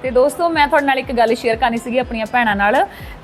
ਤੇ ਦੋਸਤੋ, ਮੈਂ ਤੁਹਾਡੇ ਨਾਲ ਇੱਕ ਗੱਲ ਸ਼ੇਅਰ ਕਰਨੀ ਸੀਗੀ ਆਪਣੀਆਂ ਭੈਣਾਂ ਨਾਲ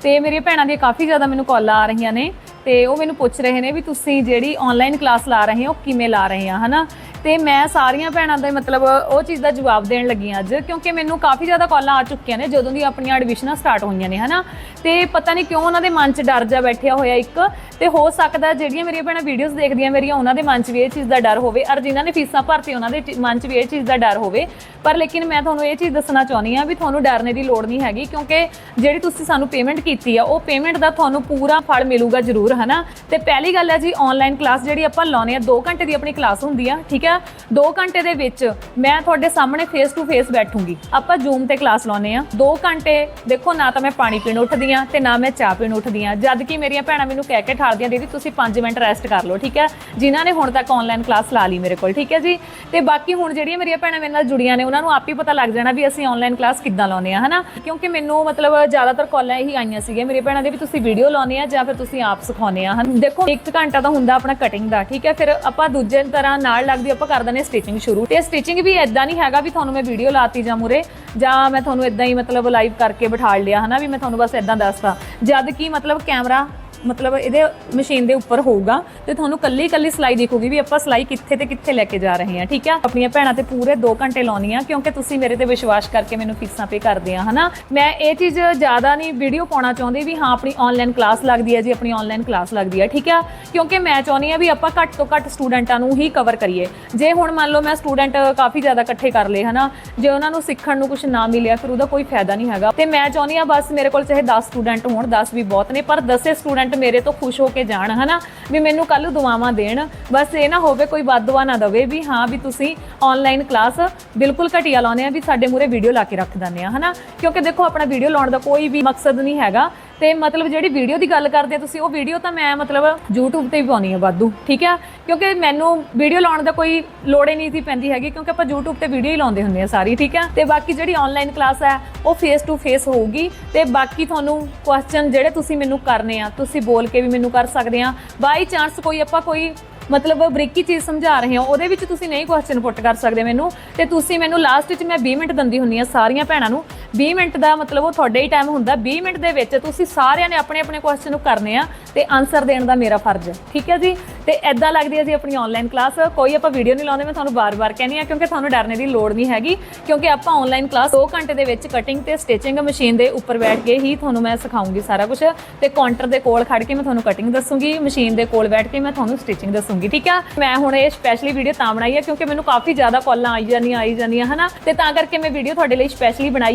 ਤੇ ਮੇਰੀਆਂ ਭੈਣਾਂ ਦੀਆਂ ਕਾਫੀ ਜ਼ਿਆਦਾ ਮੈਨੂੰ ਕਾਲਾਂ ਆ ਰਹੀਆਂ ਨੇ ਤੇ ਉਹ ਮੈਨੂੰ ਪੁੱਛ ਰਹੇ ਨੇ ਵੀ ਤੁਸੀਂ ਜਿਹੜੀ ਆਨਲਾਈਨ ਕਲਾਸ ਲਾ ਰਹੇ ਹੋ ਕਿਵੇਂ ਲਾ ਰਹੇ ਆ, ਹਨਾ? ਤੇ ਮੈਂ ਸਾਰੀਆਂ ਭੈਣਾਂ ਦਾ ਮਤਲਬ ਉਹ ਚੀਜ਼ ਦਾ ਜਵਾਬ ਦੇਣ ਲੱਗੀ ਹਾਂ ਅੱਜ, ਕਿਉਂਕਿ ਮੈਨੂੰ ਕਾਫੀ ਜ਼ਿਆਦਾ ਕਾਲਾਂ ਆ ਚੁੱਕੀਆਂ ਨੇ ਜਦੋਂ ਦੀ ਆਪਣੀਆਂ ਐਡਮਿਸ਼ਨਾਂ ਸਟਾਰਟ ਹੋਈਆਂ ਨੇ, ਹਨਾ? ਤੇ ਪਤਾ ਨਹੀਂ ਕਿਉਂ ਉਹਨਾਂ ਦੇ ਮਨ 'ਚ ਡਰ ਜਾ ਬੈਠਿਆ ਹੋਇਆ ਇੱਕ, ਤੇ ਹੋ ਸਕਦਾ ਜਿਹੜੀਆਂ ਮੇਰੀਆਂ ਭੈਣਾਂ ਵੀਡੀਓਜ਼ ਦੇਖਦੀਆਂ ਮੇਰੀਆਂ, ਉਹਨਾਂ ਦੇ ਮਨ 'ਚ ਵੀ ਇਹ ਚੀਜ਼ ਦਾ ਡਰ ਹੋਵੇ, ਔਰ ਜਿਨ੍ਹਾਂ ਨੇ ਫੀਸਾਂ ਭਰਤੀ ਉਹਨਾਂ ਦੇ ਮਨ 'ਚ ਵੀ ਇਹ ਚੀਜ਼ ਦਾ ਡਰ ਹੋਵੇ। ਪਰ ਲੇਕਿਨ ਮੈਂ ਤੁਹਾਨੂੰ ਇਹ ਚੀਜ਼ ਦੱਸਣਾ ਚਾਹੁੰਦੀ ਹਾਂ ਵੀ ਤੁਹਾਨੂੰ ਡਰਨੇ ਦੀ ਲੋੜ ਨਹੀਂ ਹੈਗੀ, ਕਿਉਂਕਿ ਜਿਹੜੀ ਤੁਸੀਂ ਸਾਨੂੰ ਪੇਮੈਂਟ ਕੀਤੀ ਆ, ਉਹ ਪੇਮੈਂਟ ਦਾ ਤੁਹਾਨੂੰ ਪੂਰਾ ਫਲ ਮਿਲੂਗਾ ਜ਼ਰੂਰ, ਹਨਾ? ਤੇ ਪਹਿਲੀ ਗੱਲ ਹੈ ਜੀ ਆਨਲਾਈਨ ਕਲਾਸ ਜਿਹੜੀ ਆਪਾਂ ਲਾਉਨੇ ਆ 2 ਘੰਟੇ ਦੀ ਆਪਣੀ ਕਲਾਸ ਹੁੰਦੀ ਆ, ਠੀਕ ਹੈ? ਆ 2 ਘੰਟੇ ਦੇ ਵਿੱਚ ਮੈਂ ਤੁਹਾਡੇ ਸਾਹਮਣੇ ਫੇਸ ਟੂ ਫੇਸ ਬੈਠੂੰਗੀ। ਆਪਾਂ ਜ਼ੂਮ ਤੇ ਕਲਾਸ ਲਾਉਨੇ ਆ 2 ਘੰਟੇ, ਦੇਖੋ ਨਾ ਤਾਂ ਮੈਂ ਪਾਣੀ ਪੀਣ ਉੱਠਦੀ ਆ ਤੇ ਨਾ ਮੈਂ ਚਾਹ ਪੀਣ ਉੱਠਦੀ ਆ ਜਦ ਕਿ ਮੇਰੀਆਂ ਭੈਣਾਂ ਮੈਨੂੰ ਕਹਿ ਕੇ ਠਾਲਦੀਆਂ, ਦੀਦੀ, ਤੁਸੀਂ 5 ਮਿੰਟ ਰੈਸਟ ਕਰ ਲਓ, ਠੀਕ ਹੈ? ਜਿਨ੍ਹਾਂ ਨੇ ਹੁਣ ਤੱਕ ਆਨਲਾਈਨ ਕਲਾਸ ਲਾ ਲਈ ਮੇਰੇ ਕੋਲ, ਠੀਕ ਹੈ ਜੀ? ਤੇ ਬਾਕੀ ਹੁਣ ਜਿਹੜੀਆਂ ਮੇਰੀਆਂ ਭੈਣਾਂ ਮੇਰੇ ਨਾਲ ਜੁੜੀਆਂ ਨੇ, ਉਹਨਾਂ ਨੂੰ ਆਪ ਹੀ ਪਤਾ ਲੱਗ ਜਾਣਾ ਵੀ ਅਸੀਂ ਆਨਲਾਈਨ ਕਲਾਸ ਕਿੱਦਾਂ ਲਾਉਨੇ ਆ ਹਨਾ? ਕਿਉਂਕਿ ਮੈਨੂੰ ਮਤਲਬ ਜ਼ਿਆਦਾਤਰ ਕਾਲਾਂ ਇਹੀ ਆਈਆਂ ਸੀਗੀਆਂ ਮੇਰੇ ਭੈਣਾਂ ਦੇ ਵੀ ਤੁਸੀਂ ਵੀਡੀਓ ਲਾਉਨੇ ਆ ਜਾਂ ਫਿਰ ਤੁਸੀਂ ਆਪ ਸਿਖਾਉਨੇ ਆ ਹਨ? ਦੇਖੋ 1 ਘੰਟਾ ਤਾਂ ਹੁੰਦਾ ਆਪਣਾ ਕਟਿੰਗ ਦਾ, ਠੀਕ ਹੈ? ਫਿਰ ਆਪਾਂ ਦੂਜੇ ਤਰ੍ਹਾਂ ਨਾਲ ਲੱਗਦੀ, ਆਪਾਂ ਕਰ ਦਿੰਦੇ ਸਟਿਚਿੰਗ ਸ਼ੁਰੂ। ਤੇ ਸਟਿਚਿੰਗ ਵੀ ਐਦਾਂ ਨਹੀਂ ਹੈਗਾ ਵੀ ਤੁਹਾਨੂੰ ਮੈਂ ਵੀਡੀਓ ਲਾਤੀ ਜਾਂ ਮੂਰੇ ਜਾਂ ਮੈਂ ਤੁਹਾਨੂੰ ਇਦਾਂ ਹੀ ਮਤਲਬ ਲਾਈਵ ਕਰਕੇ ਬਿਠਾ ਲਿਆ, ਹਨਾ? ਵੀ ਮੈਂ ਤੁਹਾਨੂੰ ਬਸ ਇਦਾਂ ਦੱਸਦਾ ਜਦ ਕਿ ਮਤਲਬ ਕੈਮਰਾ ਮਤਲਬ ਇਹਦੇ ਮਸ਼ੀਨ ਦੇ ਉੱਪਰ ਹੋਊਗਾ ਤੇ ਤੁਹਾਨੂੰ ਕੱਲੀ ਕੱਲੀ ਸਲਾਈ ਦਿਖੂਗੀ ਵੀ ਆਪਾਂ ਸਲਾਈ ਕਿੱਥੇ ਤੇ ਕਿੱਥੇ ਲੈ ਕੇ ਜਾ ਰਹੇ ਹਾਂ, ਠੀਕ ਹੈ ਆਪਣੀਆਂ ਭੈਣਾਂ ਤੇ ਪੂਰੇ 2 ਘੰਟੇ ਲਾਉਣੀ ਆ ਕਿਉਂਕਿ ਤੁਸੀਂ ਮੇਰੇ ਤੇ ਵਿਸ਼ਵਾਸ ਕਰਕੇ ਮੈਨੂੰ ਫੀਸਾਂ ਪੇ ਕਰਦੇ ਆ, ਹਨਾ? ਮੈਂ ਇਹ ਚੀਜ਼ ਜ਼ਿਆਦਾ ਨਹੀਂ ਵੀਡੀਓ ਪਾਉਣਾ ਚਾਹੁੰਦੀ ਵੀ ਹਾਂ, ਆਪਣੀ ਆਨਲਾਈਨ ਕਲਾਸ ਲੱਗਦੀ ਹੈ ਜੀ, ਆਪਣੀ ਆਨਲਾਈਨ ਕਲਾਸ ਲੱਗਦੀ ਹੈ, ਠੀਕ ਹੈ ਕਿਉਂਕਿ ਮੈਂ ਚਾਹੁੰਦੀ ਆ ਵੀ ਆਪਾਂ ਘੱਟ ਤੋਂ ਘੱਟ ਸਟੂਡੈਂਟਾਂ ਨੂੰ ਹੀ ਕਵਰ ਕਰੀਏ। ਜੇ ਹੁਣ ਮੰਨ ਲਓ ਮੈਂ ਸਟੂਡੈਂਟ ਕਾਫੀ ਜ਼ਿਆਦਾ ਇਕੱਠੇ ਕਰ ਲਏ, ਹਨਾ? ਜੇ ਉਹਨਾਂ ਨੂੰ ਸਿੱਖਣ ਨੂੰ ਕੁਝ ਨਾ ਮਿਲਿਆ, ਫਿਰ ਉਹਦਾ ਕੋਈ ਫਾਇਦਾ ਨਹੀਂ ਹੈਗਾ। ਤੇ ਮੈਂ ਚਾਹੁੰਦੀ ਆ ਬਸ ਮੇਰੇ ਕੋਲ ਚਾਹੇ 10 ਸਟੂਡੈਂਟ ਹੋਣ 10 ਵੀ ਬਹੁਤ ਨੇ, ਪਰ 10 ਸਟੂਡੈਂਟ ਮੇਰੇ ਤੋਂ ਖੁਸ਼ ਹੋ ਕੇ ਜਾਣ, ਹਨਾ? ਵੀ ਮੈਨੂੰ ਕੱਲ ਦੁਆਵਾਂ ਦੇਣ। ਬਸ ਇਹ ਨਾ ਹੋਵੇ ਕੋਈ ਬਦਦੁਆ ਨਾ ਦਵੇ ਵੀ ਹਾਂ, ਵੀ ਤੁਸੀਂ ਆਨਲਾਈਨ ਕਲਾਸ ਬਿਲਕੁਲ ਘਟੀਆ ਲਾਉਂਦੇ ਆ, ਵੀ ਸਾਡੇ ਮੂਰੇ ਵੀਡੀਓ ਲਾ ਕੇ ਰੱਖ ਦਿੰਦੇ ਆ, ਹਨਾ? ਕਿਉਂਕਿ ਦੇਖੋ, ਆਪਣਾ ਵੀਡੀਓ ਲਾਉਣ ਦਾ ਕੋਈ ਵੀ ਮਕਸਦ ਨਹੀਂ ਹੈਗਾ। ਤੇ ਮਤਲਬ ਜਿਹੜੀ ਵੀਡੀਓ ਦੀ ਗੱਲ ਕਰਦੇ ਤੁਸੀਂ, ਉਹ ਵੀਡੀਓ ਤਾਂ ਮੈਂ ਮਤਲਬ YouTube ਤੇ ਵੀ ਪਾਉਣੀ ਆ ਵਾਧੂ, ਠੀਕ ਆ? ਕਿਉਂਕਿ ਮੈਨੂੰ ਵੀਡੀਓ ਲਾਉਣ ਦਾ ਕੋਈ ਲੋੜ ਹੀ ਨਹੀਂ ਸੀ ਪੈਂਦੀ ਹੈਗੀ, ਕਿਉਂਕਿ ਆਪਾਂ YouTube ਤੇ ਵੀਡੀਓ ਹੀ ਲਾਉਂਦੇ ਹੁੰਦੇ ਆ ਸਾਰੀ, ਠੀਕ ਆ? ਤੇ ਬਾਕੀ ਜਿਹੜੀ ਆਨਲਾਈਨ ਕਲਾਸ ਹੈ ਉਹ ਫੇਸ ਟੂ ਫੇਸ ਹੋਊਗੀ, ਤੇ ਬਾਕੀ ਤੁਹਾਨੂੰ ਕੁਐਸਚਨ ਜਿਹੜੇ ਤੁਸੀਂ ਮੈਨੂੰ ਕਰਨੇ ਆ, ਤੁਸੀਂ ਬੋਲ ਕੇ ਵੀ ਮੈਨੂੰ ਕਰ ਸਕਦੇ ਆ। ਬਾਈ ਚਾਂਸ ਕੋਈ ਆਪਾਂ ਕੋਈ ਮਤਲਬ ਬਰੀਕੀ ਚੀਜ਼ ਸਮਝਾ ਰਹੇ ਹੋ, ਉਹਦੇ ਵਿੱਚ ਤੁਸੀਂ ਨਹੀਂ ਕੁਐਸਚਨ ਪੁੱਟ ਕਰ ਸਕਦੇ ਮੈਨੂੰ। ਤੇ ਤੁਸੀਂ ਮੈਨੂੰ ਲਾਸਟ ਵਿੱਚ ਮੈਂ 20 ਮਿੰਟ ਦਿੰਦੀ ਹੁੰਨੀ ਆ ਸਾਰੀਆਂ ਭੈਣਾਂ ਨੂੰ। 20 ਮਿੰਟ ਦਾ ਮਤਲਬ ਉਹ ਤੁਹਾਡੇ ਹੀ ਟਾਈਮ ਹੁੰਦਾ 20 ਮਿੰਟ ਦੇ ਵਿੱਚ ਤੁਸੀਂ ਸਾਰਿਆਂ ਨੇ ਆਪਣੇ ਆਪਣੇ ਕੁਐਸਚਨ ਨੂੰ ਕਰਨੇ ਆ ਤੇ ਆਨਸਰ ਦੇਣ ਦਾ ਮੇਰਾ ਫਰਜ਼ ਹੈ। ਠੀਕ ਹੈ ਜੀ? ਤੇ ਐਦਾਂ ਲੱਗਦੀ ਹੈ ਜੀ ਆਪਣੀ ਆਨਲਾਈਨ ਕਲਾਸ ਕੋਈ ਆਪਾਂ ਵੀਡੀਓ ਨਹੀਂ ਲਾਉਂਦੇ, ਮੈਂ ਤੁਹਾਨੂੰ ਬਾਰ-ਬਾਰ ਕਹਿੰਦੀ ਆ, ਕਿਉਂਕਿ ਤੁਹਾਨੂੰ ਡਰਨੇ ਦੀ ਲੋੜ ਨਹੀਂ ਹੈਗੀ। ਕਿਉਂਕਿ ਆਪਾਂ ਆਨਲਾਈਨ ਕਲਾਸ 2 ਘੰਟੇ ਦੇ ਵਿੱਚ ਕਟਿੰਗ ਤੇ ਸਟਿਚਿੰਗ ਮਸ਼ੀਨ ਦੇ ਉੱਪਰ ਬੈਠ ਕੇ ਹੀ ਤੁਹਾਨੂੰ ਮੈਂ ਸਿਖਾਉਂਗੀ ਸਾਰਾ ਕੁਝ ਤੇ ਕਾਊਂਟਰ ਦੇ ਕੋਲ ਖੜ ਕੇ ਮੈਂ ਤੁਹਾਨੂੰ ਕਟਿੰਗ ਦੱਸੂਗੀ ਮਸ਼ੀਨ ਦੇ ਕੋਲ ਬੈਠ ਕੇ ਮੈਂ ਤੁਹਾਨੂੰ ਸਟਿਚਿੰਗ ਦੱਸੂਗੀ, ਠੀਕ ਆ? ਮੈਂ ਹੁਣ ਇਹ ਸਪੈਸ਼ਲੀ ਵੀਡੀਓ ਤਾਂ ਬਣਾਈ ਹੈ ਕਿਉਂਕਿ ਮੈਨੂੰ ਕਾਫੀ ਜ਼ਿਆਦਾ ਕਾਲਾਂ ਆਈ ਜਾਂਦੀਆਂ ਆਈ ਜਾਂਦੀਆਂ, ਹਨਾ? ਤੇ ਤਾਂ ਕਰਕੇ ਮੈਂ ਵੀਡੀਓ ਤੁਹਾਡੇ ਲਈ ਸਪੈਸ਼ਲੀ ਬਣਾਈ ਆ।